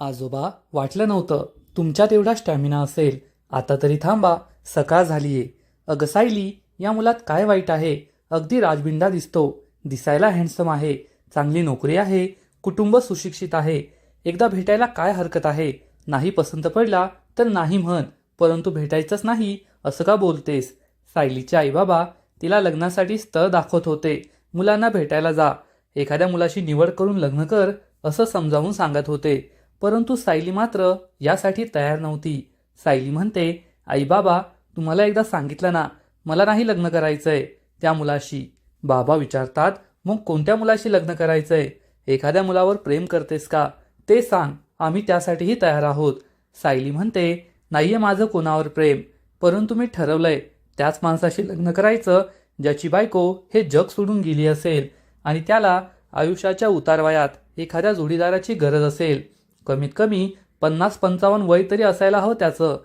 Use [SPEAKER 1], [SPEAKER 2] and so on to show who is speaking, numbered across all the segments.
[SPEAKER 1] आजोबा वाटलं नव्हतं. तुमच्यात एवढा स्टॅमिना असेल. आता तरी थांबा. सकाळ झालीये. अगं सायली या मुलात काय वाईट आहे? अगदी राजबिंडा दिसतो. दिसायला हँडसम आहे. चांगली नोकरी आहे. कुटुंब सुशिक्षित आहे. एकदा भेटायला काय हरकत आहे? नाही पसंत पडला तर नाही म्हण. परंतु भेटायचंच नाही असं का बोलतेस? सायलीचे आईबाबा तिला लग्नासाठी स्थळ दाखवत होते. मुलांना भेटायला जा. एखाद्या मुलाशी निवड करून लग्न कर असं समजावून सांगत होते. परंतु सायली मात्र यासाठी तयार नव्हती. सायली म्हणते आई बाबा तुम्हाला एकदा सांगितलं ना मला नाही लग्न करायचंय त्या मुलाशी. बाबा विचारतात मग कोणत्या मुलाशी लग्न करायचंय? एखाद्या मुलावर प्रेम करतेस का? ते सांग आम्ही त्यासाठीही तयार आहोत. सायली म्हणते नाहीये माझं कोणावर प्रेम परंतु मी ठरवलंय त्याच माणसाशी लग्न करायचं ज्याची बायको हे जग सोडून गेली असेल आणि त्याला आयुष्याच्या उतारवयात एखाद्या जोडीदाराची गरज असेल. कमीत कमी पन्नास पंचावन्न वय तरी असायला हवं त्याचं.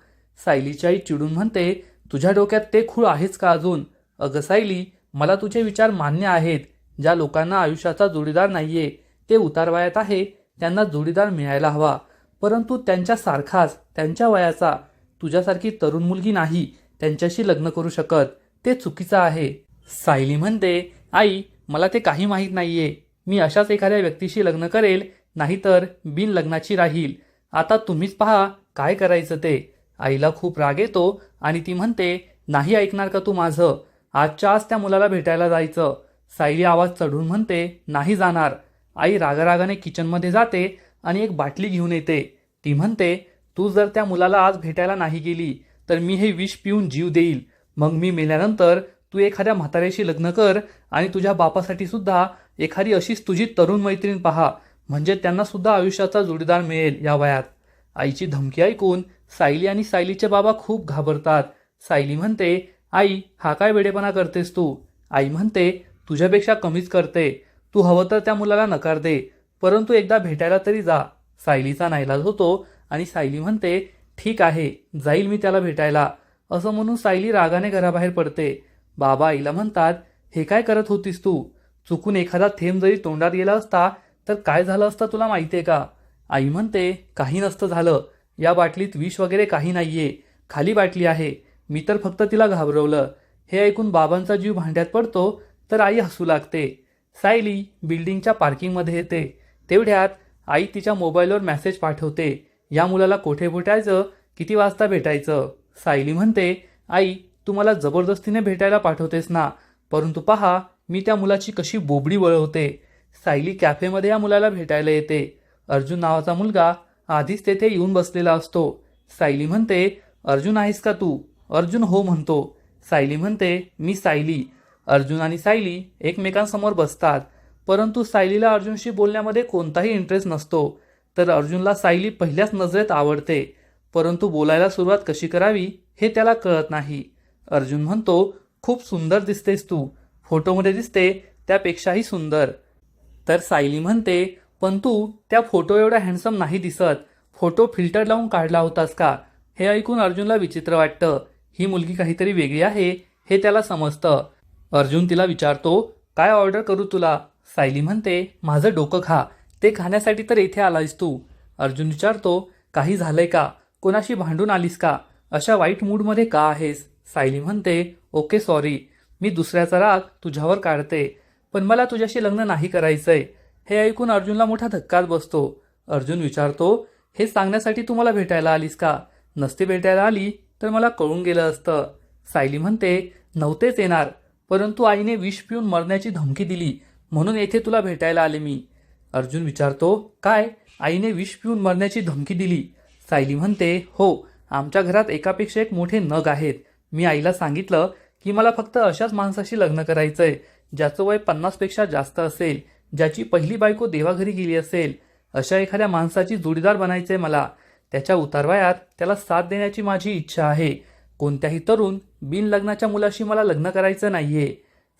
[SPEAKER 1] सायलीची आई चिडून म्हणते तुझ्या डोक्यात ते खूळ आहेच का अजून? अगं सायली मला तुझे विचार मान्य आहेत. ज्या लोकांना आयुष्याचा जोडीदार नाहीये ते उतारवयात आहे त्यांना जोडीदार मिळायला हवा. परंतु त्यांच्यासारखाच त्यांच्या वयाचा तुझ्यासारखी तरुण मुलगी नाही त्यांच्याशी लग्न करू शकत. ते चुकीचं आहे. सायली म्हणते आई मला ते काही माहीत नाहीये. मी अशाच एखाद्या व्यक्तीशी लग्न करेल नाहीतर बिन लग्नाची राहील. आता तुम्हीच पहा काय करायचं ते. आईला खूप राग येतो आणि ती म्हणते नाही ऐकणार का तू माझं? आजच्या आज त्या मुलाला भेटायला जायचं. सायली आवाज चढून म्हणते नाही जाणार. आई रागारागाने किचनमध्ये जाते आणि एक बाटली घेऊन येते. ती म्हणते तू जर त्या मुलाला आज भेटायला नाही गेली तर मी हे विष पिऊन जीव देईल. मग मी मेल्यानंतर तू एखाद्या म्हाताऱ्याशी लग्न कर आणि तुझ्या बापासाठी सुद्धा एखादी अशीच तुझी तरुण मैत्रीण पहा. म्हणजे त्यांना सुद्धा आयुष्याचा जोडीदार मिळेल या वयात. आईची धमकी ऐकून सायली आणि सायलीचे बाबा खूप घाबरतात. सायली म्हणते आई हा काय वेडेपणा करतेस तू? आई म्हणते तुझ्यापेक्षा कमीच करते. तू हवं तर त्या मुलाला नकार दे परंतु एकदा भेटायला तरी जा. सायलीचा नाईलाज होतो आणि सायली म्हणते ठीक आहे जाईल मी त्याला भेटायला. असं म्हणून सायली रागाने घराबाहेर पडते. बाबा आईला म्हणतात हे काय करत होतीस तू? चुकून एखादा थेंब जरी तोंडात गेला असता तर काय झालं असतं तुला माहिती आहे का? आई म्हणते काही नसतं झालं. या बाटलीत विष वगैरे काही नाही आहे खाली बाटली आहे. मी तर फक्त तिला घाबरवलं. हे ऐकून बाबांचा जीव भांड्यात पडतो तर आई हसू लागते. सायली बिल्डिंगच्या पार्किंगमध्ये येते. तेवढ्यात आई तिच्या मोबाईलवर मेसेज पाठवते. या मुलाला कोठे भेटायचं? किती वाजता भेटायचं? सायली म्हणते आई तू मला जबरदस्तीने भेटायला पाठवतेस ना. परंतु पहा मी त्या मुलाची कशी बोबडी वळवते. सायली कॅफेमध्ये या मुलाला भेटायला येते. अर्जुन नावाचा मुलगा आधीच तेथे येऊन बसलेला असतो. सायली म्हणते अर्जुन आहेस का तू? अर्जुन हो म्हणतो. सायली म्हणते मी सायली. अर्जुन आणि सायली एकमेकांसमोर बसतात. परंतु सायलीला अर्जुनशी बोलण्यामध्ये कोणताही इंटरेस्ट नसतो. तर अर्जुनला सायली पहिल्याच नजरेत आवडते. परंतु बोलायला सुरुवात कशी करावी हे त्याला कळत नाही. अर्जुन म्हणतो खूप सुंदर दिसतेस तू. फोटोमध्ये दिसते त्यापेक्षाही सुंदर. तर सायली म्हणते पण तू त्या फोटो एवढा हँडसम नाही दिसत. फोटो फिल्टर लावून काढला होतास का? हे ऐकून अर्जुनला विचित्र वाटतं. ही मुलगी काहीतरी वेगळी आहे हे त्याला समजतं. अर्जुन तिला विचारतो काय ऑर्डर करू तुला? सायली म्हणते माझं डोकं खा. ते खाण्यासाठी तर इथे आलायस तू. अर्जुन विचारतो काही झालंय का? कोणाशी भांडून आलीस का? अशा वाईट मूडमध्ये का आहेस? सायली म्हणते ओके सॉरी मी दुसऱ्याचा राग तुझ्यावर काढते. पण मला तुझ्याशी लग्न नाही करायचंय. हे ऐकून अर्जुनला मोठा धक्काच बसतो. अर्जुन विचारतो हे सांगण्यासाठी तू मला भेटायला आलीस का? नसते भेटायला आली तर मला कळून गेलं असतं. सायली म्हणते नव्हतेच येणार परंतु आईने विष पिऊन मरण्याची धमकी दिली म्हणून येथे तुला भेटायला आले मी. अर्जुन विचारतो काय? आईने विष पिऊन मरण्याची धमकी दिली? सायली म्हणते हो आमच्या घरात एकापेक्षा एक मोठे नग आहेत. मी आईला सांगितलं की मला फक्त अशाच माणसाशी लग्न करायचंय. ज्याचं वय पन्नासपेक्षा जास्त असेल ज्याची पहिली बायको देवाघरी गेली असेल अशा एखाद्या माणसाची जोडीदार बनायचंय मला. त्याच्या उतारवयात त्याला साथ देण्याची माझी इच्छा आहे. कोणत्याही तरुण बिनलग्नाच्या मुलाशी मला लग्न करायचं नाहीये.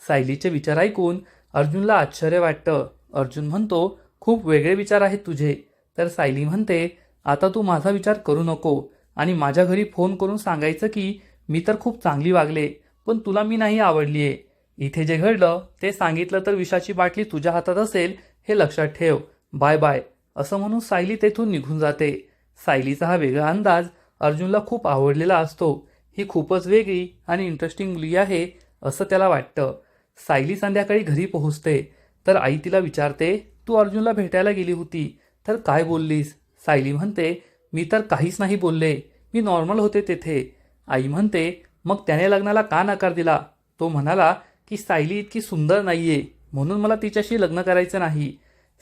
[SPEAKER 1] सायलीचे विचार ऐकून अर्जुनला आश्चर्य वाटतं. अर्जुन म्हणतो खूप वेगळे विचार आहेत तुझे. तर सायली म्हणते आता तू माझा विचार करू नको आणि माझ्या घरी फोन करून सांगायचं की मी तर खूप चांगली वागले पण तुला मी नाही आवडलीये. इथे जे घडलं ते सांगितलं तर विषाची बाटली तुझ्या हातात असेल हे लक्षात ठेव. Bye bye. असं म्हणून सायली तेथून निघून जाते. सायलीचा हा वेगळा अंदाज अर्जुनला खूप आवडलेला असतो. ही खूपच वेगळी आणि इंटरेस्टिंग मुलगी आहे असं त्याला वाटतं. सायली संध्याकाळी घरी पोहोचते. तर आई तिला विचारते तू अर्जुनला भेटायला गेली होती. तर काय बोललीस? सायली म्हणते मी तर काहीच नाही बोलले. मी नॉर्मल होते तेथे. आई म्हणते मग त्याने लग्नाला का नकार दिला? तो म्हणाला की सायली इतकी सुंदर नाही आहे म्हणून मला तिच्याशी लग्न करायचं नाही.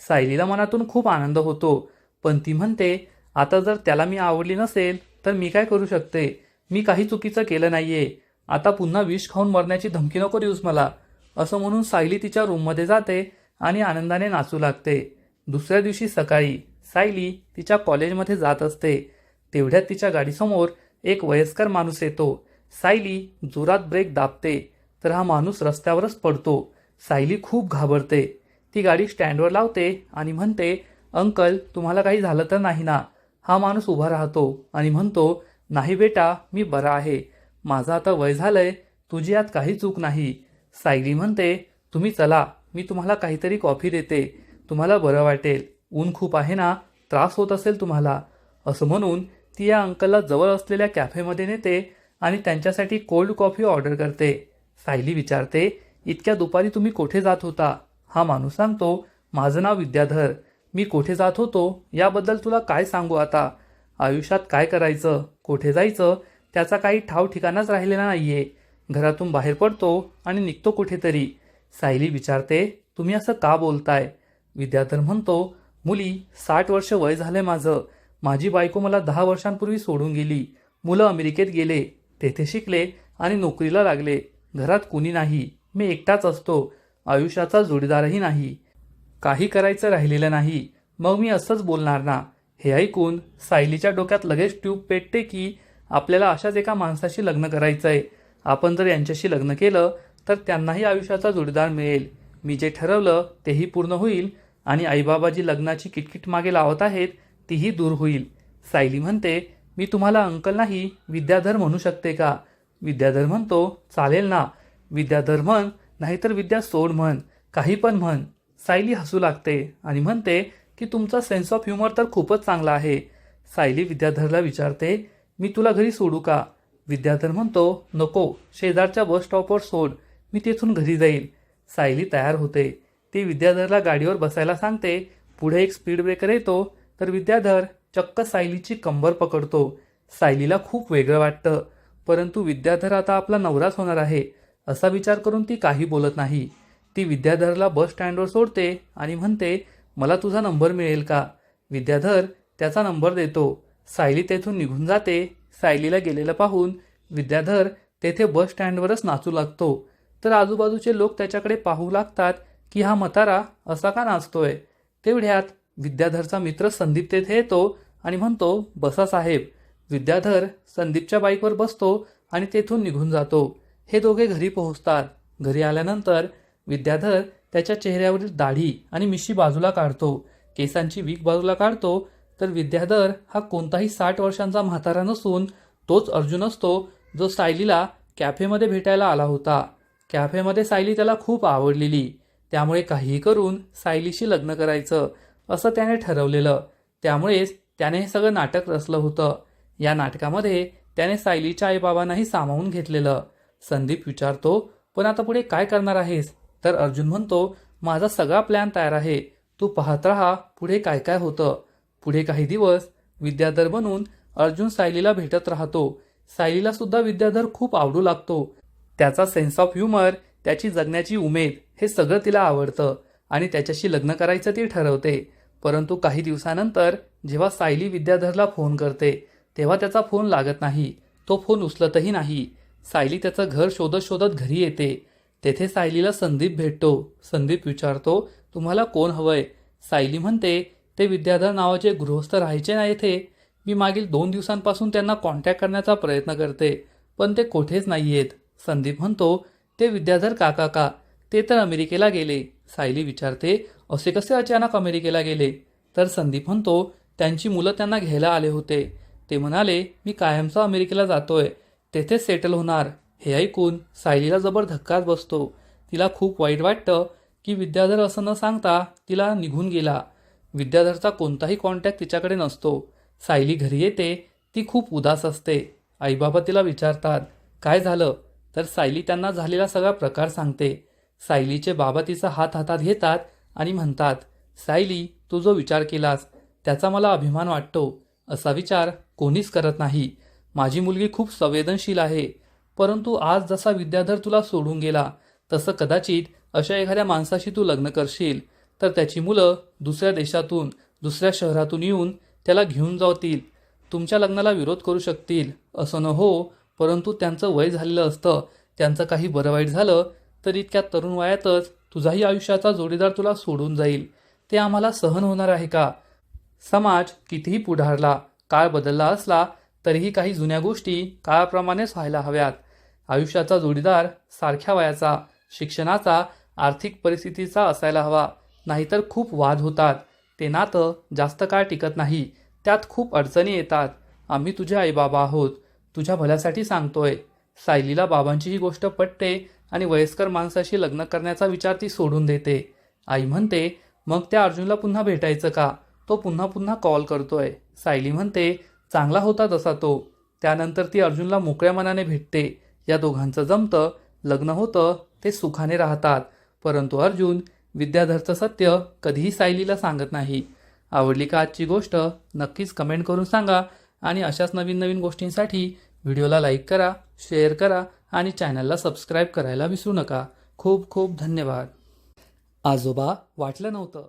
[SPEAKER 1] सायलीला मनातून खूप आनंद होतो. पण ती म्हणते आता जर त्याला मी आवडली नसेल तर मी काय करू शकते? मी काही चुकीचं केलं नाही आहे आता पुन्हा विष खाऊन मरण्याची धमकी नको देऊस मला. असं म्हणून सायली तिच्या रूममध्ये जाते आणि आनंदाने नाचू लागते. दुसऱ्या दिवशी सकाळी सायली तिच्या कॉलेजमध्ये जात असते. तेवढ्यात तिच्या गाडीसमोर एक वयस्कर माणूस येतो. सायली जोरात ब्रेक दाबते. तर हा माणूस रस्त्यावरच पडतो. सायली खूप घाबरते. ती गाडी स्टँडवर लावते आणि म्हणते अंकल तुम्हाला काही झालं तर नाही ना. हा माणूस उभा राहतो आणि म्हणतो नाही बेटा मी बरा आहे. माझं आता वय झालंय. तुझी यात काही चूक नाही. सायली म्हणते तुम्ही चला मी तुम्हाला काहीतरी कॉफी देते. तुम्हाला बरं वाटेल. ऊन खूप आहे ना? त्रास होत असेल तुम्हाला. असं म्हणून ती या अंकलला जवळ असलेल्या कॅफेमध्ये नेते आणि त्यांच्यासाठी कोल्ड कॉफी ऑर्डर करते. सायली विचारते इतक्या दुपारी तुम्ही कोठे जात होता? हा माणूस सांगतो माझं नाव विद्याधर. मी कोठे जात होतो? याबद्दल तुला काय सांगू आता? आयुष्यात काय करायचं? कुठे जायचं? त्याचा काही ठाव ठिकाणाच राहिलेला नाहीये. घरातून बाहेर पडतो आणि निघतो कुठेतरी. सायली विचारते तुम्ही असं का बोलताय? विद्याधर म्हणतो मुली साठ वर्ष वय झालंय माझं. माझी बायको मला दहा वर्षांपूर्वी सोडून गेली. मुलं अमेरिकेत गेले. तेथे शिकले आणि नोकरीला लागले. घरात कुणी नाही मी एकटाच असतो आयुष्याचा जोडीदारही नाही. काही करायचं राहिलेलं नाही मग मी असंच बोलणार ना? हे ऐकून सायलीच्या डोक्यात लगेच ट्यूब पेटते की आपल्याला अशाच एका माणसाशी लग्न करायचं आहे आपण जर यांच्याशी लग्न केलं तर त्यांनाही आयुष्याचा जोडीदार मिळेल. मी जे ठरवलं तेही पूर्ण होईल आणि आईबाबा जी लग्नाची किटकिट मागे लावत आहेत तीही दूर होईल. सायली म्हणते मी तुम्हाला अंकल नाही विद्याधर म्हणू शकते का? विद्याधर म्हणतो चालेल ना. विद्याधर म्हण नाहीतर विद्या सोड म्हण काही पण म्हण. सायली हसू लागते आणि म्हणते की तुमचा सेन्स ऑफ ह्युमर तर खूपच चांगला आहे. सायली विद्याधरला विचारते मी तुला घरी सोडू का? विद्याधर म्हणतो नको. शेजारच्या बस स्टॉपवर सोड. मी तेथून घरी जाईल सायली तयार होते. ती विद्याधरला गाडीवर बसायला सांगते पुढे एक स्पीड ब्रेकर येतो. तर विद्याधर चक्क सायलीची कंबर पकडतो. सायलीला खूप वेगळं वाटतं. परंतु विद्याधर आता आपला नवराच होणार आहे असा विचार करून ती काही बोलत नाही. ती विद्याधरला बस स्टँडवर सोडते आणि म्हणते मला तुझा नंबर मिळेल का? विद्याधर त्याचा नंबर देतो. सायली तेथून निघून जाते. सायलीला गेलेलं पाहून विद्याधर तेथे बस स्टँडवरच नाचू लागतो. तर आजूबाजूचे लोक त्याच्याकडे पाहू लागतात की हा मतारा असा का नाचतोय? तेवढ्यात विद्याधरचा मित्र संदीप तेथे येतो आणि म्हणतो बसा साहेब विद्याधर संदीपच्या बाईकवर बसतो आणि तेथून निघून जातो. हे दोघे घरी पोहोचतात. घरी आल्यानंतर विद्याधर त्याच्या चेहऱ्यावरील दाढी आणि मिशी बाजूला काढतो. केसांची वीक बाजूला काढतो. तर विद्याधर हा कोणताही साठ वर्षांचा म्हातारा नसून तोच अर्जुन असतो जो सायलीला कॅफेमध्ये भेटायला आला होता. कॅफेमध्ये सायली त्याला खूप आवडलेली. त्यामुळे काहीही करून सायलीशी लग्न करायचं असं त्याने ठरवलेलं. त्यामुळेच त्याने हे सगळं नाटक रचलं होतं. या नाटकामध्ये त्याने सायलीच्या आईबाबांनाही सामावून घेतलेलं. संदीप विचारतो पण आता पुढे काय करणार आहेस? तर अर्जुन म्हणतो माझा सगळा प्लॅन तयार आहे. तू पाहत राहा पुढे काय काय होतं. पुढे काही दिवस विद्याधर बनून अर्जुन सायलीला भेटत राहतो. सायलीला सुद्धा विद्याधर खूप आवडू लागतो. त्याचा सेन्स ऑफ ह्युमर त्याची जगण्याची उमेद हे सगळं तिला आवडतं आणि त्याच्याशी लग्न करायचं ती ठरवते. परंतु काही दिवसानंतर जेव्हा सायली विद्याधरला फोन करते तेव्हा त्याचा फोन लागत नाही. तो फोन उचलतही नाही. सायली त्याचं घर शोधत शोधत घरी येते. तेथे सायलीला संदीप भेटतो. संदीप विचारतो तुम्हाला कोण हवंय? सायली म्हणते ते विद्याधर नावाचे गृहस्थ राहायचे ना येथे. मी मागील दोन दिवसांपासून त्यांना कॉन्टॅक्ट करण्याचा प्रयत्न करते पण ते कोठेच नाही आहेत संदीप म्हणतो ते विद्याधर काका का? ते तर अमेरिकेला गेले. सायली विचारते असे कसे अचानक अमेरिकेला गेले? तर संदीप म्हणतो त्यांची मुलं त्यांना घ्यायला आले होते. ते म्हणाले मी कायमचा अमेरिकेला जातोय. तेथेच सेटल होणार. हे ऐकून सायलीला जबर धक्काच बसतो. तिला खूप वाईट वाटतं की विद्याधर असं न सांगता तिला निघून गेला. विद्याधरचा कोणताही कॉन्टॅक्ट तिच्याकडे नसतो. सायली घरी येते ती खूप उदास असते. आईबाबा तिला विचारतात काय झालं? तर सायली त्यांना झालेला सगळा प्रकार सांगते. सायलीचे बाबा तिचा हात हातात घेतात आणि म्हणतात सायली तू जो विचार केलास त्याचा मला अभिमान वाटतो. असा विचार कोणीच करत नाही. माझी मुलगी खूप संवेदनशील आहे. परंतु आज जसा विद्याधर तुला सोडून गेला तसं कदाचित अशा एखाद्या माणसाशी तू लग्न करशील. तर त्याची मुलं दुसऱ्या देशातून दुसऱ्या शहरातून येऊन त्याला घेऊन जातील. तुमच्या लग्नाला विरोध करू शकतील असं न हो परंतु त्यांचं वय झालेलं असतं. त्यांचं काही बरं वाईट झालं तर इतक्या तरुण वयातच तुझाही आयुष्याचा जोडीदार तुला सोडून जाईल. ते आम्हाला सहन होणार आहे का? समाज कितीही पुढारला काळ बदलला असला तरीही काही जुन्या गोष्टी काळाप्रमाणेच व्हायला हव्यात. आयुष्याचा जोडीदार सारख्या वयाचा शिक्षणाचा आर्थिक परिस्थितीचा असायला हवा. नाहीतर खूप वाद होतात. ते नातं जास्त काळ टिकत नाही. त्यात खूप अडचणी येतात. आम्ही तुझे आईबाबा आहोत. तुझ्या भल्यासाठी सांगतोय. सायलीला बाबांची ही गोष्ट पटते आणि वयस्कर माणसाशी लग्न करण्याचा विचार ती सोडून देते. आई म्हणते मग त्या अर्जुनला पुन्हा भेटायचं का? तो पुन्हा पुन्हा कॉल करतोय. सायली म्हणते चांगला होता तसा तो. त्यानंतर ती अर्जुनला मोकळ्या मनाने भेटते. या दोघांचं जमतं लग्न होतं ते सुखाने राहतात. परंतु अर्जुन विद्याधरचं सत्य कधीही सायलीला सांगत नाही. आवडली का आजची गोष्ट? नक्कीच कमेंट करून सांगा. आणि अशाच नवीन नवीन गोष्टींसाठी व्हिडिओला लाईक करा शेअर करा आणि चॅनलला सबस्क्राईब करायला विसरू नका. खूप खूप धन्यवाद. आजोबा वाटलं नव्हतं.